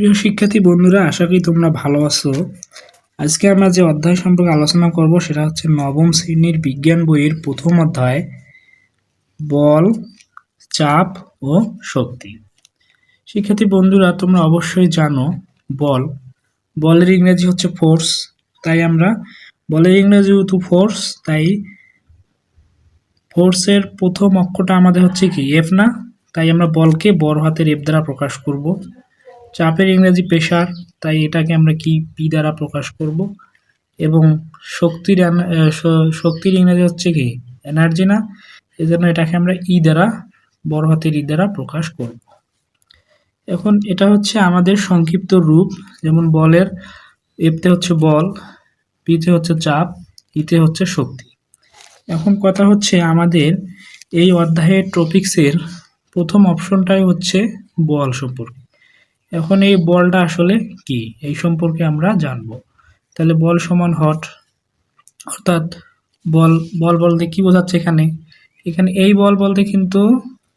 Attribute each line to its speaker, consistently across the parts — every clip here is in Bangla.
Speaker 1: প্রিয় শিক্ষার্থী বন্ধুরা, আশা করি তোমরা ভালো আছো। আজকে আমরা যে অধ্যায় সম্পর্কে আলোচনা করব সেটা হচ্ছে নবম শ্রেণির বিজ্ঞান বইয়ের প্রথম অধ্যায়, বল, চাপ ও শক্তি। শিক্ষার্থী বন্ধুরা, তোমরা অবশ্যই জানো বল। বলের ইংরেজি হচ্ছে ফোর্স তাই আমরা বলের ইংরেজি যেহেতু ফোর্স তাই ফোর্সের প্রথম অক্ষটা আমাদের হচ্ছে কি এফ না? তাই আমরা বলকে বড় হাতের এফ দ্বারা প্রকাশ করব। চাপের ইংরেজি প্রেশার তাই এটাকে আমরা কি পি দ্বারা প্রকাশ করব? এবং শক্তির শক্তির ইংরেজি হচ্ছে কি? এনার্জি না? এই জন্য এটাকে আমরা ই দ্বারা, বড় হাতের ই দ্বারা প্রকাশ করব। এখন এটা হচ্ছে আমাদের সংক্ষিপ্ত রূপ, যেমন বলের এফতে হচ্ছে বল পিতে হচ্ছে চাপ ইতে হচ্ছে শক্তি। এখন কথা হচ্ছে আমাদের এই অধ্যায়ের টপিক্সের প্রথম অপশনটাই হচ্ছে বল সম্পর্কে। এখন এই বলটা আসলে কি? এই সম্পর্কে আমরা জানব। তাহলে বল সমান হট, অর্থাৎ বল বল বলতে কি বোঝাচ্ছে এখানে? এখানে এই বল বলতে কিন্তু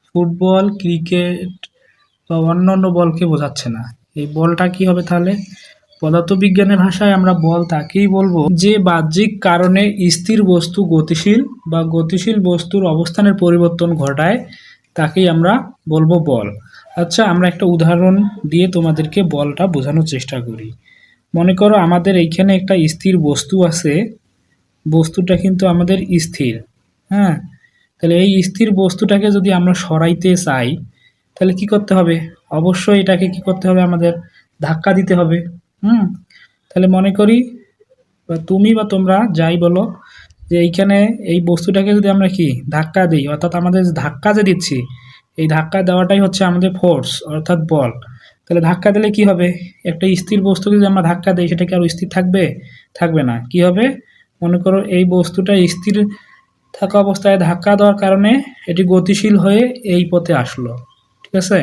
Speaker 1: ফুটবল, ক্রিকেট বা অন্যান্য বলকে বোঝাচ্ছে না। এই বলটা কি হবে তাহলে? পদার্থবিজ্ঞানের ভাষায় আমরা বল তাকেই বলব যে বাহ্যিক কারণে স্থির বস্তু গতিশীল বা গতিশীল বস্তুর অবস্থানের পরিবর্তন ঘটায়, তাকেই আমরা বলব বল। আচ্ছা আমরা একটা উদাহরণ দিয়ে তোমাদেরকে বলটা বোঝানোর চেষ্টা করি। মনে করো আমাদের এইখানে একটা স্থির বস্তু আছে। বস্তুটা কিন্তু আমাদের স্থির হ্যাঁ? তাহলে এই স্থির বস্তুটাকে যদি আমরা সরাইতে চাই, তাহলে কি করতে হবে? অবশ্যই এটাকে কি করতে হবে? আমাদের ধাক্কা দিতে হবে, হুম? তাহলে মনে করি, বা তুমি বা তোমরা যাই বলো, যে এইখানে এই বস্তুটাকে যদি আমরা কি, ধাক্কা দিই, অর্থাৎ আমাদের ধাক্কা যে দিচ্ছি এই ধাক্কা দেওয়াটাই হচ্ছে আমাদের ফোর্স অর্থাৎ বল। তাহলে ধাক্কা দিলে কি হবে? একটা স্থির বস্তুকে যদি আমরা ধাক্কা দিই, সেটা কি আর স্থির থাকবে? থাকবে না। কি হবে? মনে করো এই বস্তুটা স্থির থাকা অবস্থায় ধাক্কা দেওয়ার কারণে এটি গতিশীল হয়ে এই পথে আসলো। ঠিক আছে?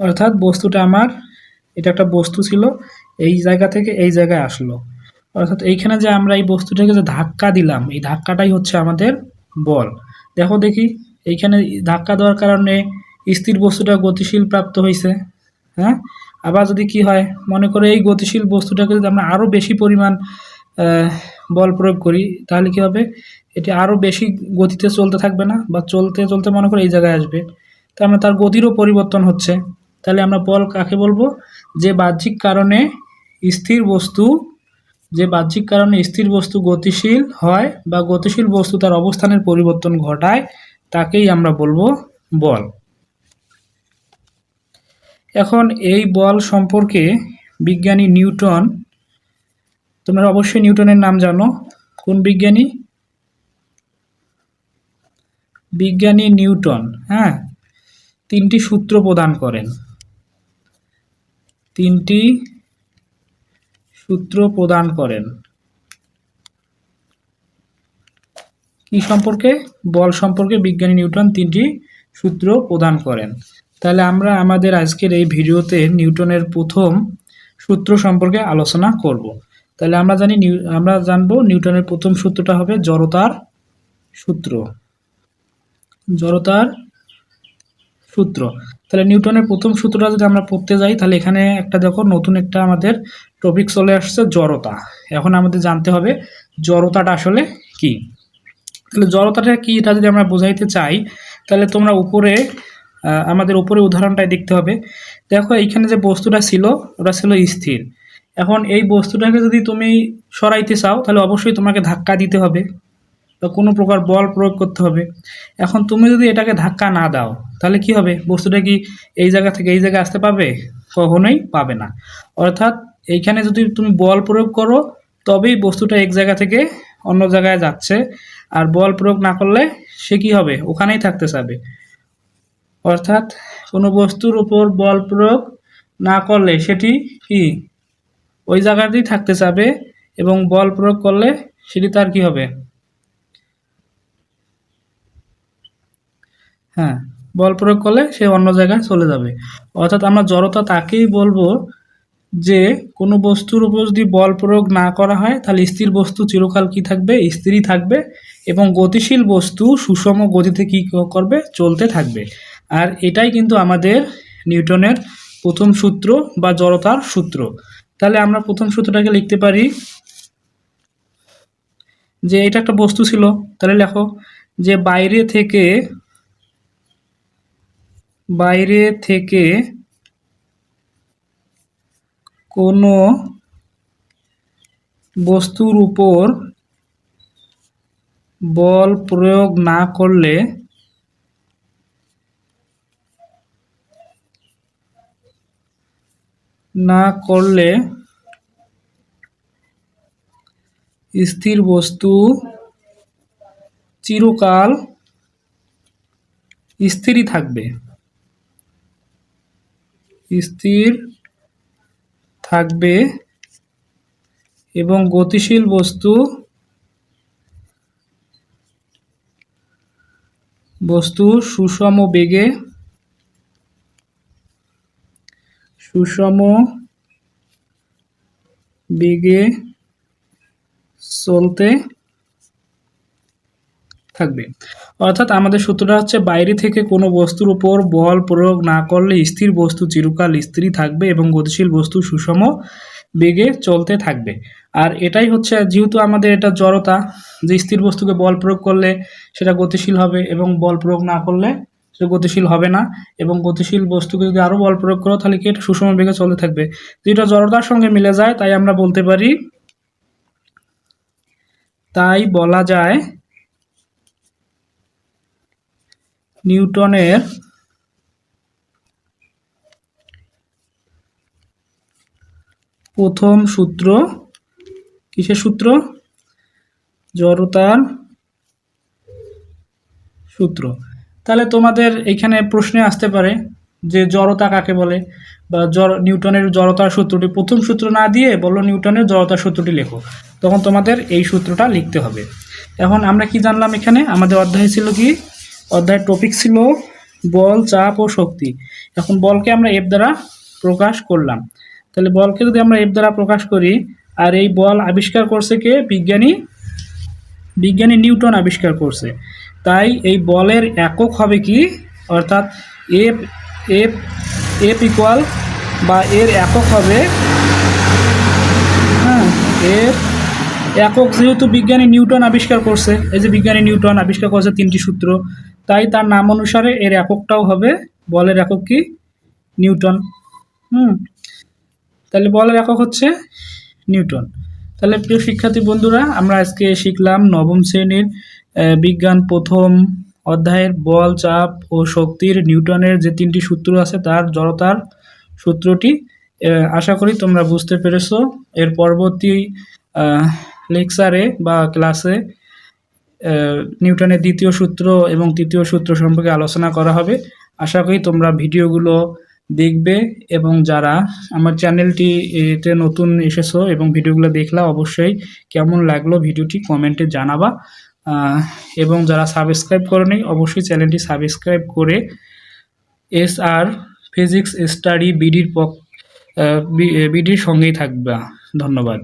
Speaker 1: অর্থাৎ বস্তুটা আমার, এটা একটা বস্তু ছিল, এই জায়গা থেকে এই জায়গায় আসলো। অর্থাৎ এইখানে যে আমরা এই বস্তুটাকে যে ধাক্কা দিলাম, এই ধাক্কাটাই হচ্ছে আমাদের বল। দেখো দেখি। এইখানে ধাক্কা দেওয়ার কারণে স্থির বস্তুটা গতিশীল প্রাপ্ত হয়েছে হ্যাঁ? আবার যদি কি হয়, মনে করো এই গতিশীল বস্তুটাকে যদি আমরা আরও বেশি পরিমাণ বল প্রয়োগ করি, তাহলে কি হবে? এটি আরও বেশি গতিতে চলতে থাকবে না বা চলতে চলতে মনে করো এই জায়গায় আসবে। তার আমরা তার গতিরও পরিবর্তন হচ্ছে। তাহলে আমরা বল কাকে বলব? যে বাহ্যিক কারণে স্থির বস্তু, যে বাহ্যিক কারণে স্থির বস্তু গতিশীল হয় বা গতিশীল বস্তু তার অবস্থানের পরিবর্তন ঘটায় তাকেই আমরা বলব বল। এখন এই বল সম্পর্কে বিজ্ঞানী নিউটন, তোমরা অবশ্যই নিউটনের নাম জানো। কোন বিজ্ঞানী? বিজ্ঞানী নিউটন হ্যাঁ? তিনটি সূত্র প্রদান করেন। তিনটি সূত্র প্রদান করেন। কি সম্পর্কে? বল সম্পর্কে বিজ্ঞানী নিউটন তিনটি সূত্র প্রদান করেন। তাহলে আমরা আমাদের আজকের এই ভিডিওতে নিউটনের প্রথম সূত্র সম্পর্কে আলোচনা করব। তাহলে আমরা জানি নিউ, আমরা জানব নিউটনের প্রথম সূত্রটা হবে জড়তার সূত্র। জড়তার সূত্র। তাহলে নিউটনের প্রথম সূত্রটা যদি আমরা পড়তে যাই, তাহলে এখানে একটা দেখো, নতুন একটা আমাদের টপিক চলে আসছে জড়তা। এখন আমাদের জানতে হবে জড়তাটা আসলে কি। তাহলে জড়তাটা কি এটা যদি আমরা বোঝাইতে চাই, তাহলে তোমরা উপরে আমাদের উপরে উদাহরণটাই দেখতে হবে। দেখো, এইখানে যে বস্তুটা ছিল, ওটা ছিল স্থির। এখন এই বস্তুটাকে যদি তুমি সরাইতে চাও, তাহলে অবশ্যই তোমাকে ধাক্কা দিতে হবে বা কোনো প্রকার বল প্রয়োগ করতে হবে। এখন তুমি যদি এটাকে ধাক্কা না দাও, তাহলে কি হবে? বস্তুটা কি এই জায়গা থেকে এই জায়গায় আসতে পাবে কখনোই পাবে না। অর্থাৎ এইখানে যদি তুমি বল প্রয়োগ করো, তবেই বস্তুটা এক জায়গা থেকে অন্য জায়গায় যাচ্ছে। আর বল প্রয়োগ না করলে সে কি হবে? ওখানেই থাকতে চাবে। অর্থাৎ কোনো বস্তুর উপর বল প্রয়োগ না করলে সেটি কি? ওই জায়গাতেই থাকতে চাবে এবং বল প্রয়োগ করলে সেটি তার কি হবে? হ্যাঁ বল প্রয়োগ করলে সে অন্য জায়গায় চলে যাবে। অর্থাৎ আমরা জড়তা তাকেই বলব যে কোনো বস্তুর উপর যদি বল প্রয়োগ না করা হয়, তাহলে স্থির বস্তু চিরকাল কি থাকবে? স্থিরই থাকবে এবং গতিশীল বস্তু সুষম গতিতে কি করবে? চলতে থাকবে। আর এটাই কিন্তু আমাদের নিউটনের প্রথম সূত্র বা জড়তার সূত্র। তাহলে আমরা প্রথম সূত্রটাকে লিখতে পারি যে এটা একটা বস্তু ছিল। তাহলে লেখো যে বাইরে থেকে বাইরে থেকে কোনো বস্তুর উপর বল প্রয়োগ না করলে না করলে স্থির বস্তু চিরকাল স্থিরই থাকবে। স্থির থাকবে এবং গতিশীল বস্তু বস্তু সুষম বেগে সুষম বেগে চলতে থাকবে। অর্থাৎ আমাদের সূত্রটা হচ্ছে, বাইরে থেকে কোনো বস্তুর উপর বল প্রয়োগ না করলে স্থির বস্তু চিরকাল স্থিরই থাকবে এবং গতিশীল বস্তু সুষম বেগে চলতে থাকবে। আর এটাই হচ্ছে, যেহেতু আমাদের এটা জড়তা, যে স্থির বস্তুকে বল প্রয়োগ করলে সেটা গতিশীল হবে এবং বল প্রয়োগ না করলে সেটা গতিশীল হবে না এবং গতিশীল বস্তুকে যদি আরও বল প্রয়োগ করো, তাহলে কি এটা সুষম বেগে চলতে থাকবে? যেটা জড়তার সঙ্গে মিলে যায়, তাই আমরা বলতে পারি, তাই বলা যায় নিউটনের প্রথম সূত্র, কিসের সূত্র? জড়তার সূত্র। তাহলে তোমাদের এখানে প্রশ্নে আসতে পারে যে জড়তা কাকে বলে? বা জড়, নিউটনের জড়তার সূত্রটি প্রথম সূত্র না দিয়ে বলল নিউটনের জড়তার সূত্রটি লেখো। তখন তোমাদের এই সূত্রটা লিখতে হবে। এখন আমরা কি জানলাম এখানে? আমাদের অধ্যায় ছিল কি? অধ্যায়ের টপিক ছিল বল, চাপ ও শক্তি। এখন বলকে আমরা এফ দ্বারা প্রকাশ করলাম। তাহলে বলকে যদি আমরা এফ দ্বারা প্রকাশ করি, আর এই বল আবিষ্কার করছে কে? বিজ্ঞানী বিজ্ঞানী নিউটন আবিষ্কার করছে। তাই এই বলের একক হবে কি? অর্থাৎ এফ এফ এফ ইকুয়াল বা এর একক হবে হ্যাঁ এর একক যেহেতু বিজ্ঞানী নিউটন আবিষ্কার করছে, এই যে বিজ্ঞানী নিউটন আবিষ্কার করছে তিনটি সূত্র তাই তার নাম অনুসারে এর এককটাও হবে। বলের একক কি? নিউটন। হুম। তাহলে বলের একক হচ্ছে নিউটন। তাহলে প্রিয় শিক্ষার্থী বন্ধুরা, আমরা আজকে শিখলাম নবম শ্রেণির বিজ্ঞান প্রথম অধ্যায়ের বল, চাপ ও শক্তির নিউটনের যে তিনটি সূত্র আছে তার জড়তার সূত্রটি। আশা করি তোমরা বুঝতে পেরেছ। এর পরবর্তী লেকচারে বা ক্লাসে নিউটনের দ্বিতীয় সূত্র এবং তৃতীয় সূত্র সম্পর্কে আলোচনা করা হবে। আশা করি তোমরা ভিডিওগুলো দেখবে এবং যারা আমার চ্যানেলটি এতে নতুন এসেছ এবং ভিডিওগুলো দেখলা অবশ্যই কেমন লাগল ভিডিওটি কমেন্টে জানাবা। এবং যারা সাবস্ক্রাইব করেনি অবশ্যই চ্যানেলটি সাবস্ক্রাইব করে এস আর ফিজিক্স স্টাডি বিডির পক বিডির সঙ্গেই থাকবা। ধন্যবাদ।